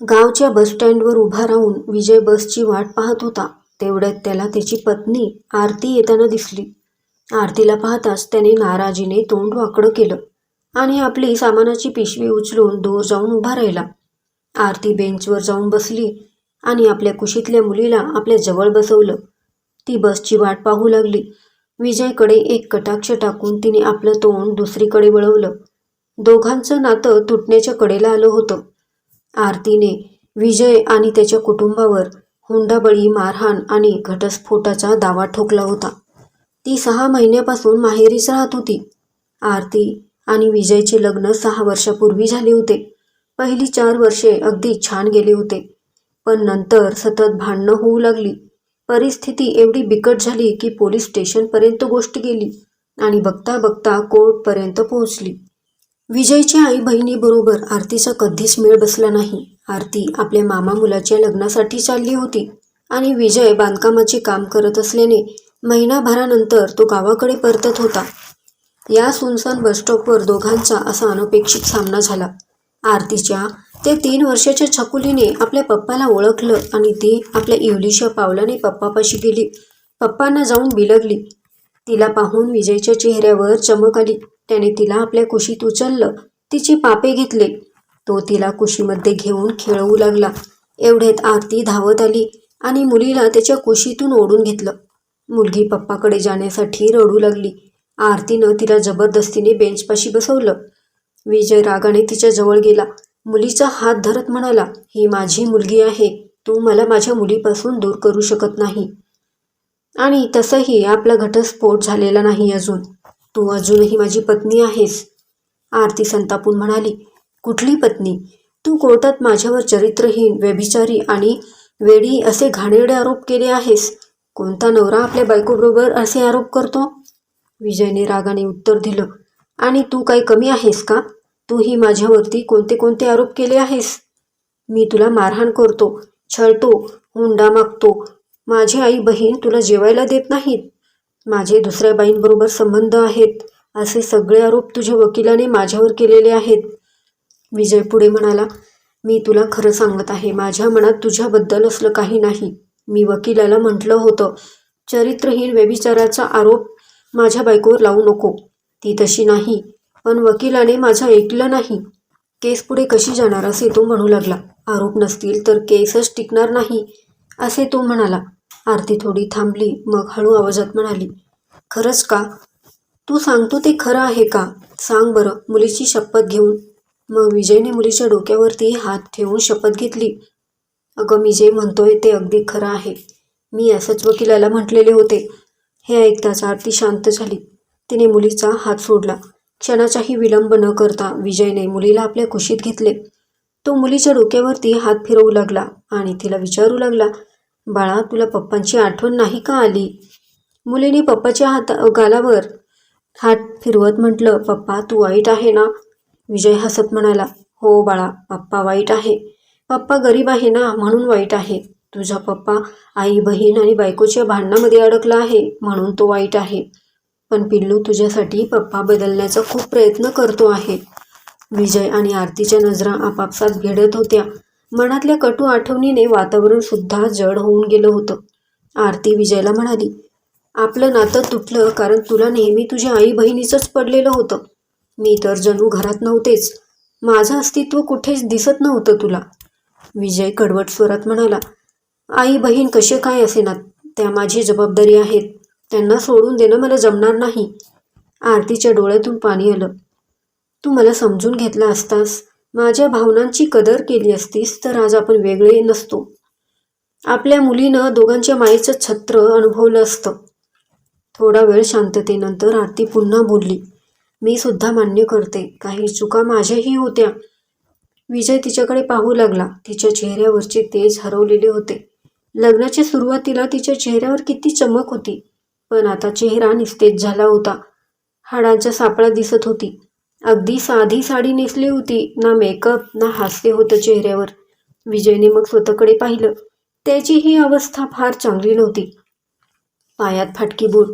गावच्या बसस्टँडवर उभा राहून विजय बसची वाट पाहत होता. तेवढ्यात त्याला त्याची पत्नी आरती येताना दिसली. आरतीला पाहताच त्याने नाराजीने तोंड वाकडं केलं आणि आपली सामानाची पिशवी उचलून दूर जाऊन उभा राहिला. आरती बेंचवर जाऊन बसली आणि आपल्या कुशीतल्या मुलीला आपल्या जवळ बसवलं. ती बसची वाट पाहू लागली. विजयकडे एक कटाक्ष टाकून तिने आपलं तोंड दुसरीकडे वळवलं. दोघांचं नातं तुटण्याच्या कडेला आलं होतं. आरतीने विजय आणि त्याच्या कुटुंबावर हुंडाबळी मारहाण आणि घटस्फोटाचा दावा ठोकला होता. ती सहा महिन्यापासून माहेरीच राहत होती. आरती आणि विजयचे लग्न सहा वर्षापूर्वी झाले होते. पहिली चार वर्षे अगदी छान गेले होते. पण नंतर सतत भांडणं होऊ लागली. परिस्थिती एवढी बिकट झाली की पोलीस स्टेशनपर्यंत गोष्ट गेली आणि बघता बघता कोर्टपर्यंत पोहोचली. विजयच्या आई बहिणीबरोबर आरतीचा कधीच मेळ बसला नाही. आरती आपल्या मामा मुलाच्या लग्नासाठी चालली होती आणि विजय बांधकामाचे काम करत असल्याने महिनाभरानंतर तो गावाकडे परतत होता. या सुनसान बसस्टॉपवर दोघांचा असा अनपेक्षित सामना झाला. आरतीच्या ते तीन वर्षाच्या छकुलीने आपल्या पप्पाला ओळखलं आणि ती आपल्या इवलीच्या पावलाने पप्पापाशी गेली. पप्पांना जाऊन बिलगली. तिला पाहून विजयच्या चेहऱ्यावर चमक आली. त्याने तिला आपल्या कुशीत उचललं. तिची पापे घेतले. तो तिला कुशीमध्ये घेऊन खेळवू लागला. एवढ्यात आरती धावत आली आणि मुलीला त्याच्या कुशीतून ओढून घेतलं. मुलगी पप्पाकडे जाण्यासाठी रडू लागली. आरतीनं तिला जबरदस्तीने बेंचपाशी बसवलं. विजय रागाने तिच्या जवळ गेला. मुलीचा हात धरत म्हणाला ही माझी मुलगी आहे. तू मला माझ्या मुलीपासून दूर करू शकत नाही. आणि तसंही आपला घटस्फोट झालेला नाही अजून. तू अजूनही माझी पत्नी आहेस? आरती संतापून म्हणाली. कुठली पत्नी? तू कोर्टात माझ्यावर चरित्रहीन व्यभिचारी आणि वेडी असे घाणेरडे आरोप केले आहेस. कोणता नवरा आपल्या बायकोबरोबर असे आरोप करतो? विजयने रागाने उत्तर दिलं. आणि तू काही कमी आहेस का? तूही माझ्यावरती कोणते कोणते आरोप केले आहेस? मी तुला मारहाण करतो छळतो हुंडा मागतो. माझी आई बहीण तुला जेवायला देत नाहीत. माझे दुसऱ्या बाईंबरोबर संबंध आहेत असे सगळे आरोप तुझ्या वकिलाने माझ्यावर केलेले आहेत. विजय पुढे म्हणाला मी तुला खरं सांगत आहे माझ्या मनात तुझ्याबद्दल असलं काही नाही. मी वकिलाला म्हटलं होतं चरित्रहीन व्यभिचाराचा आरोप माझ्या बायकोवर लावू नको. ती तशी नाही पण वकिलाने माझं ऐकलं नाही. केस पुढे कशी जाणार असे तो म्हणू लागला. आरोप नसतील तर केसच टिकणार नाही असे तो म्हणाला. आरती थोडी थांबली मग हळू आवाजात म्हणाली खरंच का? तू सांगतो ते खरं आहे का? सांग बरं मुलीची शपथ घेऊन. मग विजयने मुलीच्या डोक्यावरती हात ठेवून शपथ घेतली. अगं मी जे म्हणतोय ते अगदी खरं आहे. मी असंच वकिलाला म्हटलेले होते. हे ऐकताच आरती शांत झाली. तिने मुलीचा हात सोडला. क्षणाचाही विलंब न करता विजयने मुलीला आपल्या कुशीत घेतले. तो मुलीच्या डोक्यावरती हात फिरवू लागला आणि तिला विचारू लागला बाळा तुला पप्पांची आठवण नाही का आली? मुलीने पप्पाच्या हाता गालावर हात फिरवत म्हटलं पप्पा तू वाईट आहे ना? विजय हसत म्हणाला हो बाळा पप्पा वाईट आहे. पप्पा गरीब आहे ना म्हणून वाईट आहे. तुझा पप्पा आई बहीण आणि बायकोच्या भांडणामध्ये अडकला आहे म्हणून तो वाईट आहे. पण पिल्लू तुझ्यासाठी पप्पा बदलण्याचा खूप प्रयत्न करतो आहे. विजय आणि आरतीच्या नजरा आपापसात भिडत होत्या. मनातल्या कटू आठवणीने वातावरण सुद्धा जड होऊन गेलं होतं. आरती विजयला म्हणाली आपलं नातं तुटलं कारण तुला नेहमी तुझ्या आई बहिणीचंच पडलेलं होतं. मी तर जणू घरात नव्हतेच. माझं अस्तित्व कुठेच दिसत नव्हतं तुला. विजय कडवट स्वरात म्हणाला आई बहीण कसे काय असेनात? त्या माझी जबाबदारी आहेत. त्यांना सोडून देणं मला जमणार नाही. आरतीच्या डोळ्यातून पाणी आलं. तू मला समजून घेतला असतास? माझ्या भावनांची कदर केली असतीस तर आज आपण वेगळे नसतो. आपल्या मुलीनं दोघांच्या मायेचं छत्र अनुभवलं असतं. थोडा वेळ शांततेनंतर आरती पुन्हा बोलली. मी सुद्धा मान्य करते काही चुका माझ्याही होत्या. विजय तिच्याकडे पाहू लागला. तिच्या चेहऱ्यावरचे तेज हरवलेले होते. लग्नाच्या सुरुवातीला तिच्या चेहऱ्यावर किती चमक होती पण आता चेहरा निस्तेज झाला होता. हाडांचा सापळा दिसत होती. अगदी साधी साडी नेसली होती ना मेकअप ना हास्य होतं चेहऱ्यावर. विजयने मग स्वतःकडे पाहिलं. त्याची ही अवस्था फार चांगली नव्हती. पायात फाटकी बूट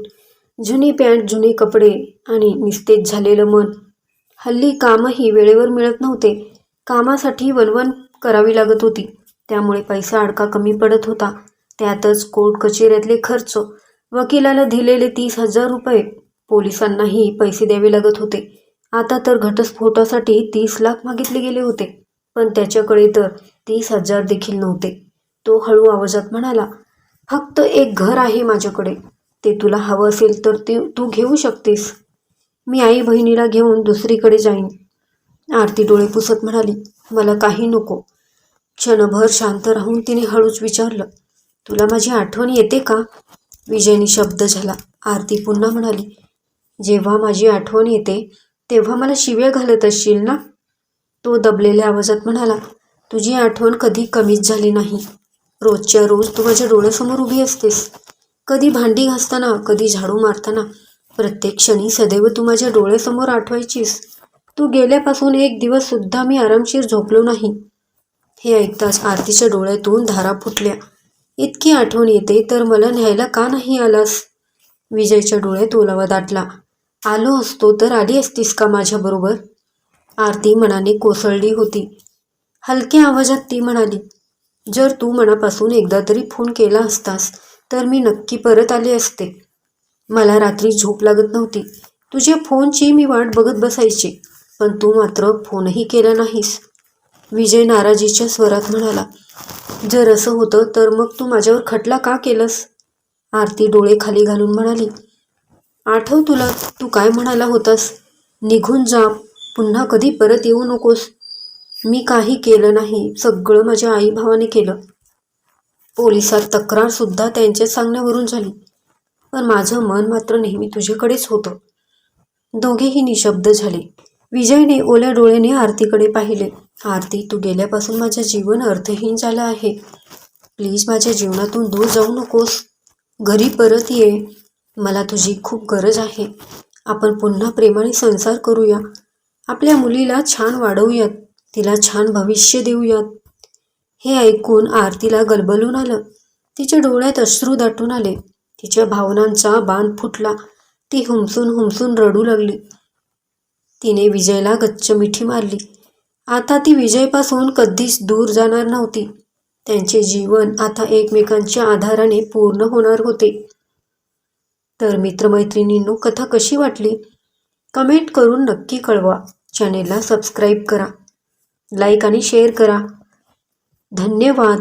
जुनी पॅन्ट जुने कपडे आणि निस्तेज झालेलं मन. हल्ली कामही वेळेवर मिळत नव्हते. कामासाठी वनवन करावी लागत होती. त्यामुळे पैसा अडका कमी पडत होता. त्यातच कोर्ट कचेऱ्यातले खर्च वकिलाला दिलेले तीस हजार रुपये पोलिसांनाही पैसे द्यावे लागत होते. आता तर घटस्फोटासाठी तीस लाख मागितले गेले होते पण त्याच्याकडे तर तीस हजार देखील नव्हते. तो हळू आवाजात म्हणाला फक्त एक घर आहे माझ्याकडे. ते तुला हवं असेल तर ते तू घेऊ शकतेस. मी आई बहिणीला घेऊन दुसरीकडे जाईन. आरती डोळे पुसत म्हणाली मला काही नको. क्षणभर शांत राहून तिने हळूच विचारलं तुला माझी आठवण येते का? विजयनी शब्द झाला. आरती पुन्हा म्हणाली जेव्हा माझी आठवण येते तेव्हा मला शिव्या घालत असशील ना? तो दबलेल्या आवाजात म्हणाला तुझी आठवण कधी कमीच झाली नाही. रोजच्या रोज तू माझ्या डोळ्यासमोर उभी असतेस. कधी भांडी घासताना कधी झाडू मारताना. प्रत्येक क्षणी सदैव तू माझ्या डोळ्यासमोर आठवायचीस. तू गेल्यापासून एक दिवस सुद्धा मी आरामशीर झोपलो नाही. हे ऐकताच आरतीच्या डोळ्यातून धारा फुटल्या. इतकी आठवण येते तर मला न्यायला का नाही आलास? विजयच्या डोळ्यात ओलावा दाटला. आलो असतो तर आली असतीस का माझ्याबरोबर आरती मनाने कोसळली होती. हलक्या आवाजात ती म्हणाली जर तू मनापासून एकदा तरी फोन केला असतास तर मी नक्की परत आले असते. मला रात्री झोप लागत नव्हती. तुझ्या फोनची मी वाट बघत बसायची पण तू मात्र फोनही केला नाहीस. विजय नाराजीच्या स्वरात म्हणाला जर असं होतं तर मग तू माझ्यावर खटला का केलंस? आरती डोळे खाली घालून म्हणाली आठव तुला तू काय म्हणाला होतास? निघून जा पुन्हा कधी परत येऊ नकोस. मी काही केलं नाही सगळं माझ्या आई भावाने केलं. पोलिसात तक्रारसुद्धा त्यांच्या सांगण्यावरून झाली. पण माझं मन मात्र नेहमी तुझ्याकडेच होतं. दोघेही निशब्द झाले. विजयने ओल्या डोळ्याने आरतीकडे पाहिले. आरती तू गेल्यापासून माझं जीवन अर्थहीन झालं आहे. प्लीज माझ्या जीवनातून दूर जाऊ नकोस. घरी परत ये. मला तुझी खूप गरज आहे. आपण पुन्हा प्रेमाने संसार करूया. आपल्या मुलीला छान वाढवूयात. तिला छान भविष्य देऊयात. हे ऐकून आरतीला गलबलून आलं. तिच्या डोळ्यात अश्रू दाटून आले. तिच्या भावनांचा बांध फुटला. ती हुमसून हुमसून रडू लागली. तिने विजयला गच्च मिठी मारली. आता ती विजयपासून कधीच दूर जाणार नव्हती. त्यांचे जीवन आता एकमेकांच्या आधाराने पूर्ण होणार होते. तर मित्रमैत्रिणींनो कथा कशी वाटली? कमेंट करून नक्की कळवा. चॅनेलला सबस्क्राईब करा. लाईक आणि शेअर करा. धन्यवाद.